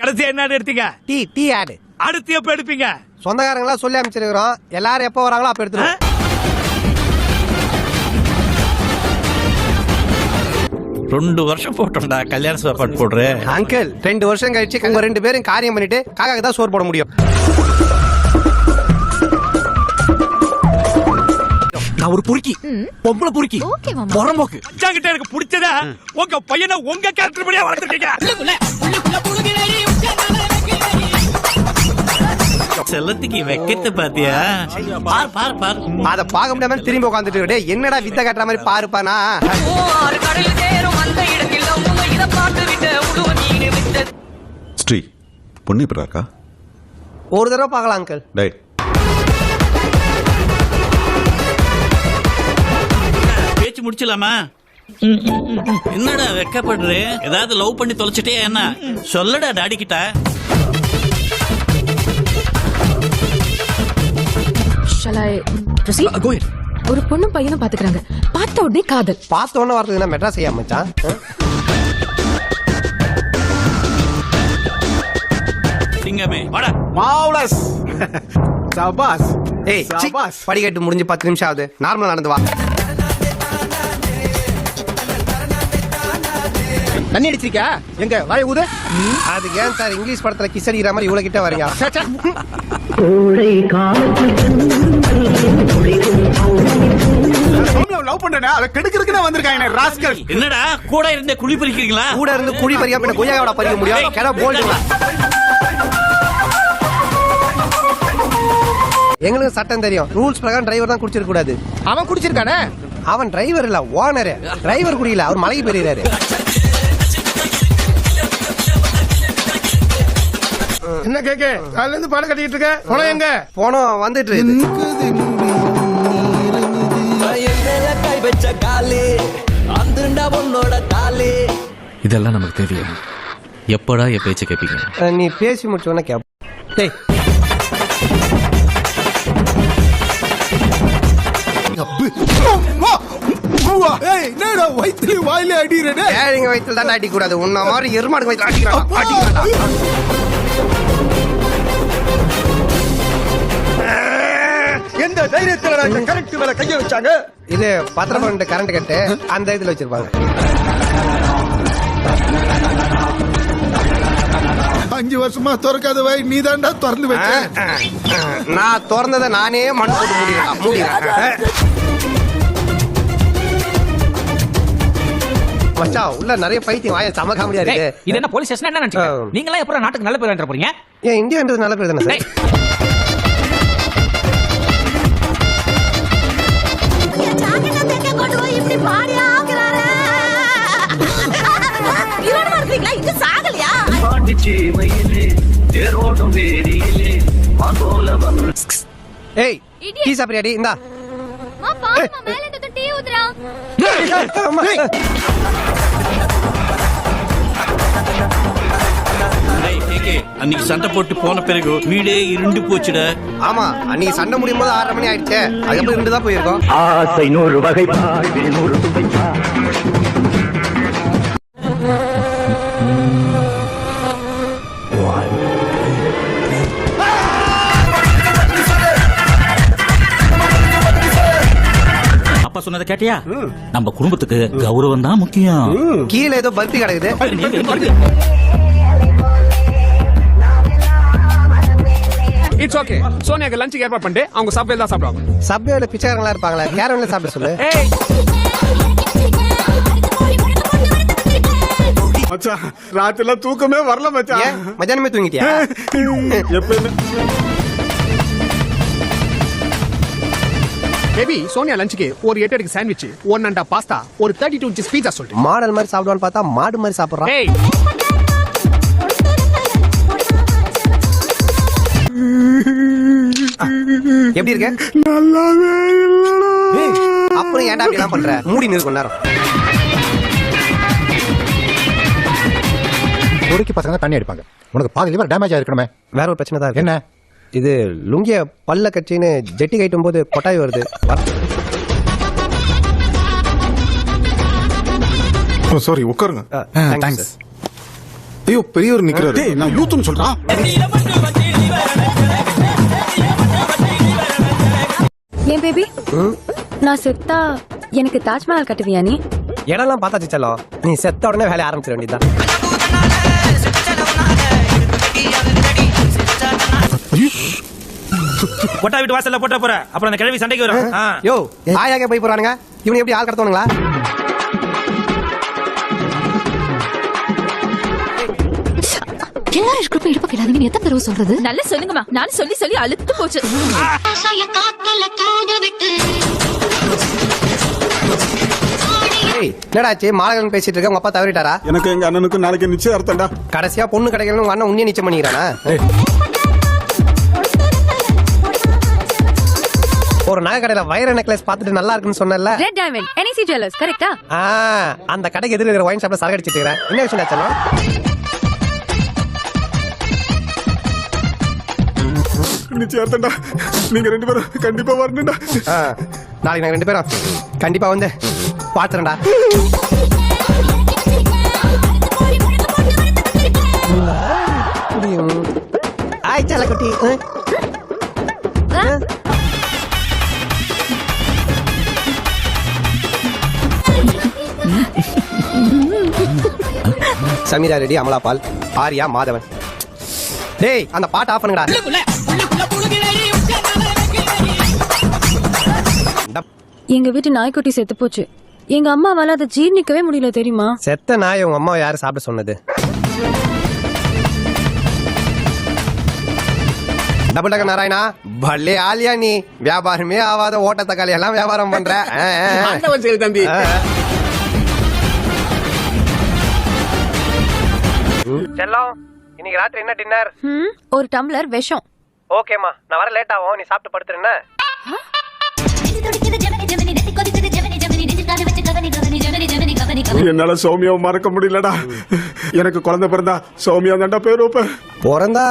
கடைசி என்ன எடுத்தீங்க? டீ டீ ஆடு. அடுத்து எப்ப எடுப்பீங்க? சொந்தக்காரங்களா சொல்லி அமைச்சிருக்கிறோம் எல்லாரும் எப்போ வராங்களோ அப்ப எடுத்துருவோம். ரெண்டு வருஷம் போட்டோம்டா கல்யாண சாப்பாடு போடுறேன் அங்கிள் ரெண்டு வருஷம் கழிச்சு உங்க ரெண்டு பேரும் காரியம் பண்ணிட்டு காக்காக்கு தான் சோறு போட முடியும். நான் ஒரு பொறுக்கி. பொம்பளை மாமா. புறம்போக்கு அச்சாங்கிட்ட எனக்கு பிடிச்சத? உங்க பையனை உங்க கேரக்டர் படியா வளர்த்துட்டீங்க. செல்லத்துக்கு வெக்கத்தை பாத்தியா? பார் பார் பார். அத பார்க்க முடியாம திரும்பி உட்காந்துட்டு டேய் என்னடா வித்த கட்டுற மாதிரி பாருப்பானா ஸ்ரீ பொண்ணு இப்படி இருக்கா? ஒரு தடவை பார்க்கலாம் அங்கிள் டேய். பேச்சு முடிச்சலாமா என்னடா வெக்கப்படுற? ஏதாவது லவ் பண்ணி தொலைச்சிட்டே என்ன? சொல்லடா டாடி கிட்ட. Proceed? ஒரு பொண்ணும் பையனும் பாத்துக்கிறாங்க. பார்த்த உடனே காதல். பார்த்த உடனே வரதுக்கு மெட்ராஸ் ஐயா மச்சான்? சிங்கமே வாடா. மாவுலஸ் சபாஸ். ஏய் சீ, படிக்கட்டு முடிஞ்சு பத்து நிமிஷம் ஆகுது. நார்மலா நடந்து வா. தண்ணி அடிச்சிருக்கா எங்க வாய ஊது. அதுக்கு ஏன் சார் இங்கிலீஷ் படத்துல கிஸ் அடிக்கிற மாதிரி இவ்வளவு கிட்ட வரீங்க லவ் பண்றேன்? அதை கெடுக்கிறதுக்கு வந்திருக்காங்க ராஸ்கல். என்னடா கூட இருந்தே குழி பறிக்கிறீங்களா? கூட இருந்து குழி பறியா பின்ன கொய்யாவோட பறிக்க முடியும் கிட போல்டுங்களா எங்களுக்கு சட்டம் தெரியும். ரூல்ஸ் பிரகாரம் டிரைவர் தான் குடிச்சிருக்க கூடாது. அவன் குடிச்சிருக்கானே? அவன் டிரைவர் இல்ல ஓனர் டிரைவர் குடிக்கல அவர் மலைக்கு பெரியறாரு என்ன கேக்க? அதுல இருந்து பாடம் கட்டிட்டு இருக்க? போன எங்க? போனோம் வந்துட்டு. கை வச்ச காலு அந்துண்டா உன்னோட தாலு. இதெல்லாம் நமக்கு தெரியும் எப்படா என் பேச்ச கேட்பீங்க நீ பேசி முடிச்சோன்னே கேப். டேய். வயித்துல வாயில அடிறனே ஏழைங்க வயித்துல தான் அடிக்க கூடாது. உன்ன மாதிரி எருமாடு வயித்துல அடிக்கிறான். அடிக்கிறான்டா. எந்த தைரியத்துல இந்த கரெக்ட் மேல கைய வச்சாங்க? இது பத்திரம் கரண்ட் கட்டு. அந்த இதுல வச்சிருப்பாங்க. அஞ்சு வருஷமா திறக்காத வாய் நீ தாண்டா திறந்து வச்ச. நான் திறந்ததை நானே மண் போட்டு முடியலாம் முடியலாம் மச்சான் உள்ள நிறைய பைத்தியம் வாய செம காமெடியா இருக்கு. இது என்ன போலீஸ் ஸ்டேஷன் என்ன நினைச்சுக்க நீங்களா எப்பறம் நாட்டுக்கு நல்ல பேர் போறீங்க? ஏன் இந்தியான்றது நல்ல பேர் தானே ஏய் டீ சாப்பிடுறியாடி இந்தா. அன்னைக்கு சண்டை போட்டு போன பிறகு வீடே இருண்டு போச்சுடா. ஆமா அன்னைக்கு சண்டை முடியும் போது ஆறரை மணி ஆயிடுச்சு. அதுக்கப்புறம் ரெண்டு தான் போயிருக்கோம். ஆசை நூறு வகை நூறு கேட்டியா? நம்ம குடும்பத்துக்கு கௌரவம் தான் முக்கியம். கீழே ஏதோ பருத்தி கிடக்குது. இட்ஸ் ஓகே சோனியாக்கு லஞ்சுக்கு ஏற்பாடு பண்ணிட்டு அவங்க சாப்பிட்டு தான் சாப்பிடுவாங்க. சப்வேல பிச்சைக்காரங்களா இருப்பாங்களா கேரவன்ல சாப்பிட சொல்லு. ஏய். மச்சான் ராத்திரில தூக்கமே வரல ஏன்? மச்சான் மத்தியானமே தூங்கிட்டியா? எப்பயுமே. பேபி சோனியா லஞ்சுக்கு ஒரு எட்டு அடிக்கு sandwich one and a pasta ஒரு தேர்ட்டி டூ இன்ச்சஸ் பீஸா சொல்லிட்டு மாடல் மாதிரி சாப்பிடுவான்னு பார்த்தா மாடு மாதிரி சாப்பிடுறான். ஏய். எப்படி இருக்க? நல்லாவே அப்புறம் ஏன்டா அப்படி பண்ற? மூடி கொஞ்ச நேரம். பொறுக்கி பசங்க தண்ணி அடிப்பாங்க. உனக்கு பாதி லிவர் டேமேஜ் ஆயிருக்கணுமே. வேற ஒரு பிரச்சனை தான் இருக்கு. என்ன? இது லுங்கிய பல்ல கட்சின்னு ஜெட்டி கட்டும் போது கொட்டாய் வருது. சாரி உட்காருங்க. தேங்க்ஸ் ஐயோ பெரியவர் நிக்கிறாரு. நான் யூத்னு சொல்றான் ஏன் பேபி? நான் செத்தா எனக்கு தாஜ்மஹால் கட்டுவியா நீ? இடம்லாம் பார்த்தாச்சு செல்லம். நீ செத்த உடனே வேலைய ஆரம்பிச்சிட வேண்டியதுதான். கொட்டா வீட்டு வாசல்ல போட்ட போற. அப்புறம் அந்த கிழவி சண்டைக்கு வரும். யோ ஆயாக போய் போறானுங்க? இவனை எப்படி ஆள் கடத்துவானுங்களா? எல்லாரும் இருக்கிறப்ப இடுப்பு கிடாதீங்கன்னு எத்தனை தடவை சொல்றது? நல்லா சொல்லுங்கம்மா. நானும் சொல்லி சொல்லி அழுத்து போச்சு. ஏய் என்னடாச்சு மாலகன் பேசிட்டு இருக்க உங்க அப்பா தவறிட்டாரா? எனக்கு எங்க அண்ணனுக்கு நாளைக்கு நிச்சயதார்த்தம்டா கடைசியா பொண்ணு கிடைக்கலன்னு உங்க அண்ணன் உன்னிய நிச்சயம் பண்ணிக்கிறானா? ஒரு நகை கடையில வைர நெக்லஸ் பார்த்துட்டு நல்லா இருக்குன்னு சொன்னல ரெட் டைமண்ட் என்இசி ஜுவல்லர்ஸ் கரெக்டா ஆ அந்த கடைக்கு எதிர இருக்கிற ஒயின் ஷாப்ல சரக்கு அடிச்சிட்டு இருக்கிறேன் என்ன விஷயம் ஆச்சனா நிச்சயதார்த்தம்டா நீங்க ரெண்டு பேரும் கண்டிப்பா வரணும்டா நாளைக்கு நாங்க ரெண்டு பேரும் கண்டிப்பா வந்து பாத்துறேன்டா ஆய் குட்டி சமீரா ரெடி அமலா பால் ஆர்யா மாதவன். டேய் அந்த பாட்டு ஆஃப் பண்ணுங்கடா. எங்க வீட்டு நாய்க்குட்டி செத்து போச்சு. எங்க அம்மாவால அதை ஜீர்ணிக்கவே முடியல தெரியுமா? செத்த நாய் உங்க அம்மா யாரு சாப்பிட சொன்னது? டபுள் டக்க நாராயணா பல்லே ஆலியா நீ. வியாபாரமே ஆவாத ஓட்ட தக்காளி எல்லாம் வியாபாரம் பண்ற. தம்பி. செல்லம் இன்னைக்கு ராத்திரி என்ன டின்னர் ம், ஒரு டம்ளர் விஷம். ஓகேம்மா நான் வர லேட் ஆகும் நீ சாப்பிட்டு படுத்துறேன்ன என்னால சௌமியாவை மறக்க முடியலடா. எனக்கு குழந்தை பிறந்தா சௌமியா தான்டா பேர் வைப்பேன். பிறந்தா